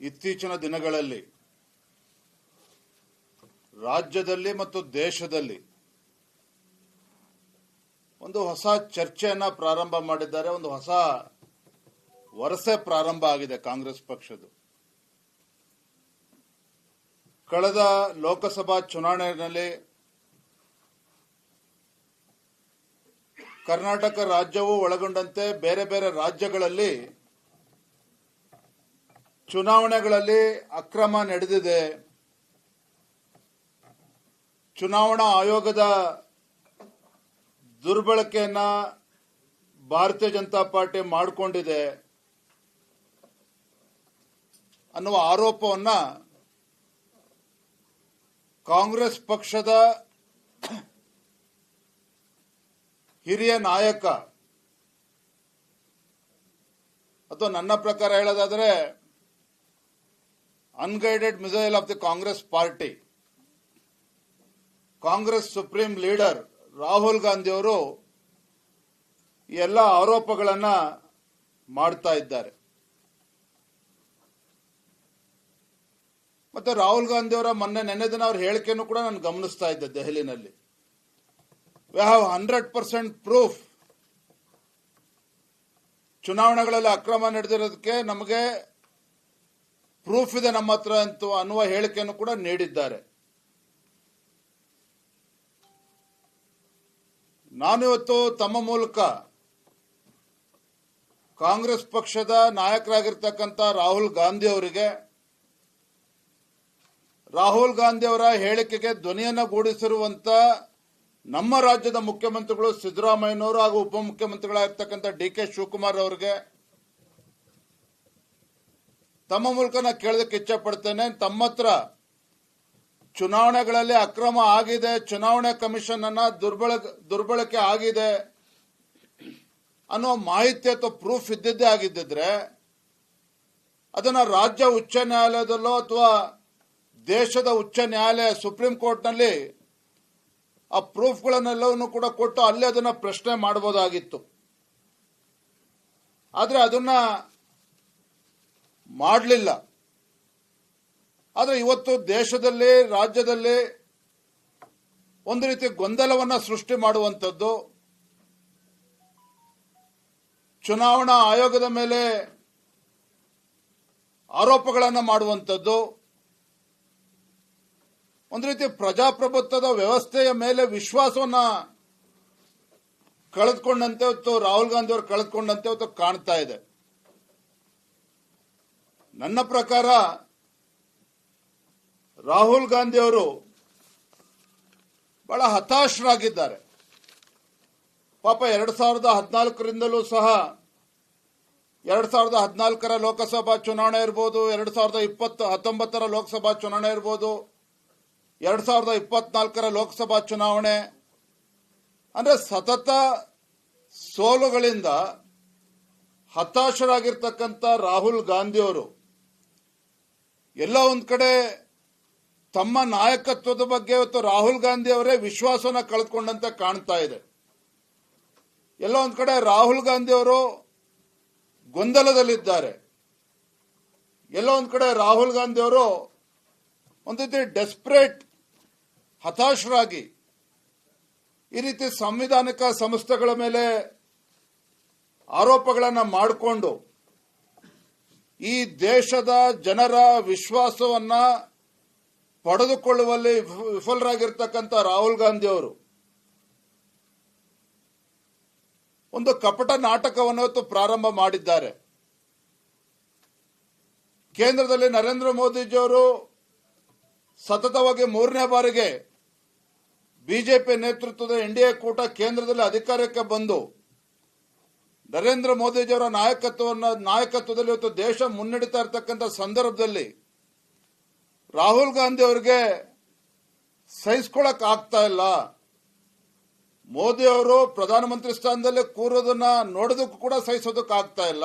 ಇತ್ತೀಚಿನ ದಿನಗಳಲ್ಲಿ ರಾಜ್ಯದಲ್ಲಿ ಮತ್ತು ದೇಶದಲ್ಲಿ ಒಂದು ಹೊಸ ಚರ್ಚೆಯನ್ನ ಪ್ರಾರಂಭ ಮಾಡಿದ್ದಾರೆ. ಒಂದು ಹೊಸ ವರಸೆ ಪ್ರಾರಂಭ ಆಗಿದೆ ಕಾಂಗ್ರೆಸ್ ಪಕ್ಷದ್ದು. ಕಳೆದ ಲೋಕಸಭಾ ಚುನಾವಣೆಯಲ್ಲಿ ಕರ್ನಾಟಕ ರಾಜ್ಯವು ಒಳಗೊಂಡಂತೆ ಬೇರೆ ಬೇರೆ ರಾಜ್ಯಗಳಲ್ಲಿ ಚುನಾವಣೆಗಳಲ್ಲಿ ಅಕ್ರಮ ನಡೆದಿದೆ. ಚುನಾವಣಾ ಆಯೋಗದ ದುರ್ಬಳಕೆಯನ್ನ ಭಾರತೀಯ ಜನತಾ ಪಾರ್ಟಿ ಮಾಡಿಕೊಂಡಿದೆ. ಅನ್ನುವ ಆರೋಪವನ್ನ ಕಾಂಗ್ರೆಸ್ ಪಕ್ಷದ ಹಿರಿಯ ನಾಯಕ, ಅಥವಾ ನನ್ನ ಪ್ರಕಾರ ಹೇಳೋದಾದ್ರೆ unguided missile of the Congress party Congress supreme leader Rahul Gandhi ಅವರು ಎಲ್ಲ ಆರೋಪಗಳನ್ನ ಮಾಡ್ತಾ ಇದ್ದಾರೆ. ಮತ್ತೆ ರಾಹುಲ್ ಗಾಂಧಿ ಅವರ ಮೊನ್ನೆ ನೆನ್ನೆ ದಿನ ಅವ್ರ ಹೇಳಿಕೆಯನ್ನು ಕೂಡ ನಾನು ಗಮನಿಸ್ತಾ ಇದ್ದೆ ದೆಹಲಿನಲ್ಲಿ. We have hundred percent proof ಚುನಾವಣೆಗಳಲ್ಲಿ ಅಕ್ರಮ ನಡೆದಿರೋದಕ್ಕೆ ನಮಗೆ ಪ್ರೂಫ್ ಇದೆ ನಮ್ಮ ಹತ್ರ ಅಂತ ಅನ್ನುವ ಹೇಳಿಕೆಯನ್ನು ಕೂಡ ನೀಡಿದ್ದಾರೆ. ನಾನು ಇವತ್ತು ತಮ್ಮ ಮೂಲಕ ಕಾಂಗ್ರೆಸ್ ಪಕ್ಷದ ನಾಯಕರಾಗಿರ್ತಕ್ಕಂಥ ರಾಹುಲ್ ಗಾಂಧಿ ಅವರಿಗೆ, ರಾಹುಲ್ ಗಾಂಧಿ ಅವರ ಹೇಳಿಕೆಗೆ ಧ್ವನಿಯನ್ನು ಗೂಡಿಸಿರುವಂತ ನಮ್ಮ ರಾಜ್ಯದ ಮುಖ್ಯಮಂತ್ರಿಗಳು ಸಿದ್ದರಾಮಯ್ಯನವರು ಹಾಗೂ ಉಪಮುಖ್ಯಮಂತ್ರಿಗಳಾಗಿರ್ತಕ್ಕಂಥ ಡಿ ಕೆ ಶಿವಕುಮಾರ್ ಅವರಿಗೆ ತಮ್ಮ ಮೂಲಕ ನಾ ಕೇಳೋದಕ್ಕೆ ಇಚ್ಛೆ ಪಡ್ತೇನೆ ತಮ್ಮ ಹತ್ರ ಚುನಾವಣೆಗಳಲ್ಲಿ ಅಕ್ರಮ ಆಗಿದೆ, ಚುನಾವಣೆ ಕಮಿಷನ್ ಅನ್ನ ದುರ್ಬಳ, ದುರ್ಬಳಕೆ ಆಗಿದೆ ಅನ್ನೋ ಮಾಹಿತಿ ಅಥವಾ ಪ್ರೂಫ್ ಇದ್ದಿದ್ದೇ ಆಗಿದ್ದಿದ್ರೆ, ಅದನ್ನ ರಾಜ್ಯ ಉಚ್ಚ ನ್ಯಾಯಾಲಯದಲ್ಲೋ ಅಥವಾ ದೇಶದ ಉಚ್ಚ ನ್ಯಾಯಾಲಯ, ಸುಪ್ರೀಂ ಕೋರ್ಟ್ನಲ್ಲಿ ಆ ಪ್ರೂಫ್ಗಳನ್ನೆಲ್ಲವನ್ನು ಕೂಡ ಕೊಟ್ಟು ಅಲ್ಲೇ ಅದನ್ನ ಪ್ರಶ್ನೆ ಮಾಡಬಹುದಾಗಿತ್ತು ಆದ್ರೆ ಅದನ್ನ ಮಾಡಲಿಲ್ಲ. ಆದರೆ ಇವತ್ತು ದೇಶದಲ್ಲಿ, ರಾಜ್ಯದಲ್ಲಿ ಒಂದು ರೀತಿ ಗೊಂದಲವನ್ನ ಸೃಷ್ಟಿ ಮಾಡುವಂಥದ್ದು ಚುನಾವಣಾ ಆಯೋಗದ ಮೇಲೆ ಆರೋಪಗಳನ್ನು ಮಾಡುವಂಥದ್ದು, ಒಂದು ರೀತಿ ಪ್ರಜಾಪ್ರಭುತ್ವದ ವ್ಯವಸ್ಥೆಯ ಮೇಲೆ ವಿಶ್ವಾಸವನ್ನ ಕಳೆದುಕೊಂಡಂತೆ ಇವತ್ತು ರಾಹುಲ್ ಗಾಂಧಿ ಅವರು ಕಳೆದುಕೊಂಡಂತೆ ಇವತ್ತು ಕಾಣ್ತಾ ಇದೆ. ನನ್ನ ಪ್ರಕಾರ ರಾಹುಲ್ ಗಾಂಧಿ ಅವರು ಬಹಳ ಹತಾಶರಾಗಿದ್ದಾರೆ. ಪಾಪ ಎರಡ್ ಸಾವಿರದ ಹದಿನಾಲ್ಕರಿಂದಲೂ ಸಹ ಎರಡ್ ಸಾವಿರದ ಹದಿನಾಲ್ಕರ ಲೋಕಸಭಾ ಚುನಾವಣೆ ಇರ್ಬೋದು, ಎರಡ್ ಸಾವಿರದ ಇಪ್ಪತ್ತು, ಹತ್ತೊಂಬತ್ತರ ಲೋಕಸಭಾ ಚುನಾವಣೆ ಇರ್ಬೋದು, ಎರಡ್ ಸಾವಿರದ ಇಪ್ಪತ್ನಾಲ್ಕರ ಲೋಕಸಭಾ ಚುನಾವಣೆ. ಅಂದ್ರೆ ಸತತ ಸೋಲುಗಳಿಂದ ಹತಾಶರಾಗಿರ್ತಕ್ಕಂಥ ರಾಹುಲ್ ಗಾಂಧಿ ಅವರು ಎಲ್ಲ ಒಂದ್ ಕಡೆ ತಮ್ಮ ನಾಯಕತ್ವದ ಬಗ್ಗೆ ಇವತ್ತು ರಾಹುಲ್ ಗಾಂಧಿ ಅವರೇ ವಿಶ್ವಾಸನ ಕಳೆದುಕೊಂಡಂತೆ ಕಾಣ್ತಾ ಇದೆ. ಎಲ್ಲ ಒಂದ್ ಕಡೆ ರಾಹುಲ್ ಗಾಂಧಿ ಅವರು ಗೊಂದಲದಲ್ಲಿದ್ದಾರೆ. ಎಲ್ಲ ಒಂದ್ ಕಡೆ ರಾಹುಲ್ ಗಾಂಧಿ ಅವರು ಒಂದು ರೀತಿ ಡೆಸ್ಪರೇಟ್ ಹತಾಶರಾಗಿ ಈ ರೀತಿ ಸಂವಿಧಾನಿಕ ಸಂಸ್ಥೆಗಳ ಮೇಲೆ ಆರೋಪಗಳನ್ನು ಮಾಡಿಕೊಂಡು ಈ ದೇಶದ ಜನರ ವಿಶ್ವಾಸವನ್ನ ಪಡೆದುಕೊಳ್ಳುವಲ್ಲಿ ವಿಫ- ವಿಫಲರಾಗಿರ್ತಕ್ಕಂಥ ರಾಹುಲ್ ಗಾಂಧಿ ಅವರು. ಒಂದು ಕಪಟ ನಾಟಕವನ್ನು ಇವತ್ತು ಪ್ರಾರಂಭ ಮಾಡಿದ್ದಾರೆ. ಕೇಂದ್ರದಲ್ಲಿ ನರೇಂದ್ರ ಮೋದಿಜಿಯವರು ಸತತವಾಗಿ ಮೂರನೇ ಬಾರಿಗೆ ಬಿಜೆಪಿ ನೇತೃತ್ವದ ಎನ್ಡಿಎ ಕೂಟ ಕೇಂದ್ರದಲ್ಲಿ ಅಧಿಕಾರಕ್ಕೆ ಬಂದು ನರೇಂದ್ರ ಮೋದಿಜಿಯವರ ನಾಯಕತ್ವವನ್ನು, ನಾಯಕತ್ವದಲ್ಲಿ ಇವತ್ತು ದೇಶ ಮುನ್ನಡೀತಾ ಇರತಕ್ಕಂಥ ಸಂದರ್ಭದಲ್ಲಿ ರಾಹುಲ್ ಗಾಂಧಿ ಅವರಿಗೆ ಸಹಿಸ್ಕೊಳಕ್ ಆಗ್ತಾ ಇಲ್ಲ. ಮೋದಿ ಅವರು ಪ್ರಧಾನಮಂತ್ರಿ ಸ್ಥಾನದಲ್ಲಿ ಕೂರೋದನ್ನ ನೋಡೋದಕ್ಕೂ ಕೂಡ ಸಹಿಸೋದಕ್ಕೆ ಆಗ್ತಾ ಇಲ್ಲ.